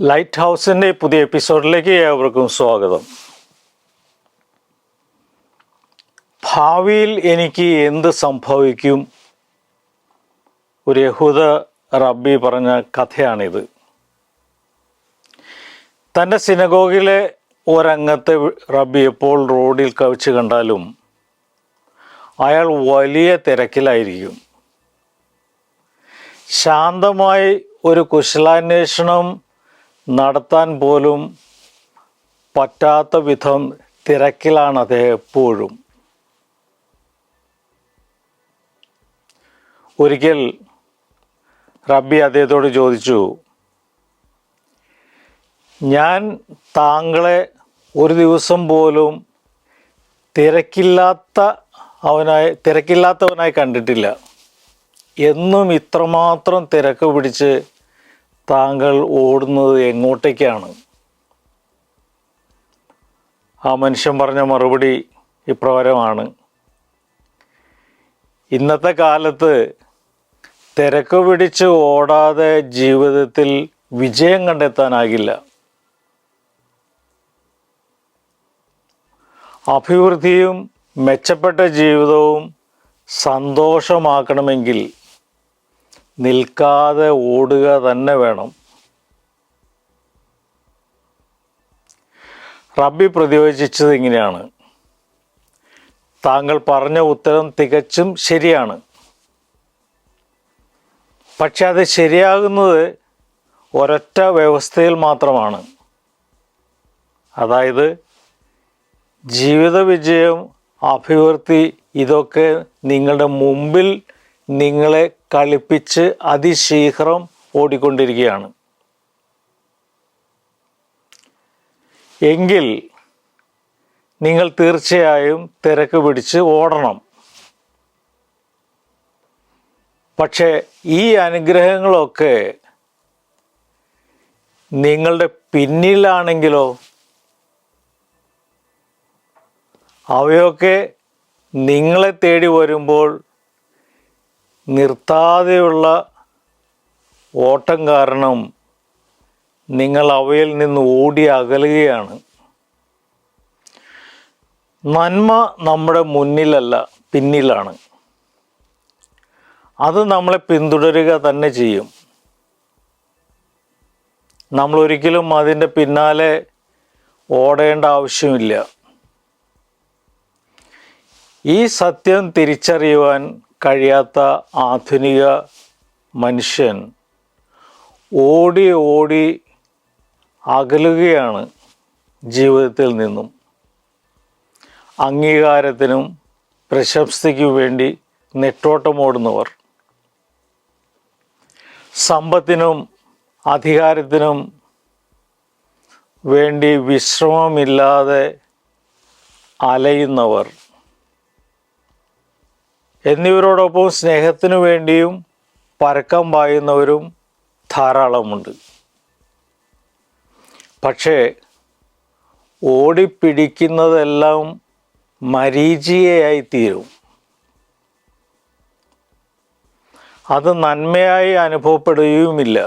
Light ഹൗസിന്റെ പുതിയ എപ്പിസോഡിലേക്ക് ഏവർക്കും സ്വാഗതം. ഭാവിയിൽ എനിക്ക് എന്ത് സംഭവിക്കും? ഒരു യഹൂദ റബ്ബി പറഞ്ഞ കഥയാണിത്. തന്റെ സിനഗോഗിലെ ഒരംഗത്തെ റബ്ബി എപ്പോൾ റോഡിൽ കവിച്ച് കണ്ടാലും അയാൾ വലിയ തിരക്കിലായിരിക്കും. ശാന്തമായി ഒരു കുശലാന്വേഷണം നടത്താൻ പോലും പറ്റാത്ത വിധം തിരക്കിലാണ് അത് എപ്പോഴും. ഒരിക്കൽ റബ്ബി അദ്ദേഹത്തോട് ചോദിച്ചു ഞാൻ താങ്കളെ ഒരു ദിവസം പോലും തിരക്കില്ലാത്ത അവനായി തിരക്കില്ലാത്തവനായി കണ്ടിട്ടില്ല. എന്നും ഇത്രമാത്രം തിരക്ക് പിടിച്ച് താങ്കൾ ഓടുന്നത് എങ്ങോട്ടേക്കാണ്? ആ മനുഷ്യൻ പറഞ്ഞ മറുപടി ഇപ്രകാരമാണ്. ഇന്നത്തെ കാലത്ത് തിരക്ക് പിടിച്ച് ഓടാതെ ജീവിതത്തിൽ വിജയം കണ്ടെത്താനാകില്ല. അഭിവൃദ്ധിയും മെച്ചപ്പെട്ട ജീവിതവും സന്തോഷമാക്കണമെങ്കിൽ നിൽക്കാതെ ഓടുക തന്നെ വേണം. റബ്ബി പ്രതിവചിച്ചത് ഇങ്ങനെയാണ്. താങ്കൾ പറഞ്ഞ ഉത്തരം തികച്ചും ശരിയാണ്. പക്ഷെ അത് ശരിയാകുന്നത് ഒരൊറ്റ വ്യവസ്ഥയിൽ മാത്രമാണ്. അതായത് ജീവിത വിജയം അഭിവൃദ്ധി ഇതൊക്കെ നിങ്ങളുടെ മുമ്പിൽ നിങ്ങളെ കളിപ്പിച്ച് അതിശീഘ്രം ഓടിക്കൊണ്ടിരിക്കുകയാണ്. എങ്കിൽ നിങ്ങൾ തീർച്ചയായും തിരക്ക് പിടിച്ച് ഓടണം. പക്ഷേ ഈ അനുഗ്രഹങ്ങളൊക്കെ നിങ്ങളുടെ പിന്നിലാണെങ്കിലോ അവയൊക്കെ നിങ്ങളെ തേടി വരുമ്പോൾ നിർത്താതെയുള്ള ഓട്ടം കാരണം നിങ്ങൾ അവയിൽ നിന്ന് ഓടി അകലുകയാണ്. നന്മ നമ്മുടെ മുന്നിലല്ല പിന്നിലാണ്. അത് നമ്മളെ പിന്തുടരുക തന്നെ ചെയ്യും. നമ്മൾ ഒരിക്കലും അതിന്റെ പിന്നാലെ ഓടേണ്ട ആവശ്യമില്ല. ഈ സത്യം തിരിച്ചറിയുവാൻ കഴിയാത്ത ആധുനിക മനുഷ്യൻ ഓടി ഓടി അകലുകയാണ് ജീവിതത്തിൽ നിന്നും. അംഗീകാരത്തിനും പ്രശംസയ്ക്കും വേണ്ടി നെട്ടോട്ടമോടുന്നവർ. സമ്പത്തിനും അധികാരത്തിനും വേണ്ടി വിശ്രമമില്ലാതെ അലയുന്നവർ. എന്നിവരോടൊപ്പം സ്നേഹത്തിനു വേണ്ടിയും പരക്കം പായുന്നവരും ധാരാളമുണ്ട്. പക്ഷേ ഓടിപ്പിടിക്കുന്നതെല്ലാം മരീചികയായി തീരും അത് നന്മയായി അനുഭവപ്പെടുകയുമില്ല.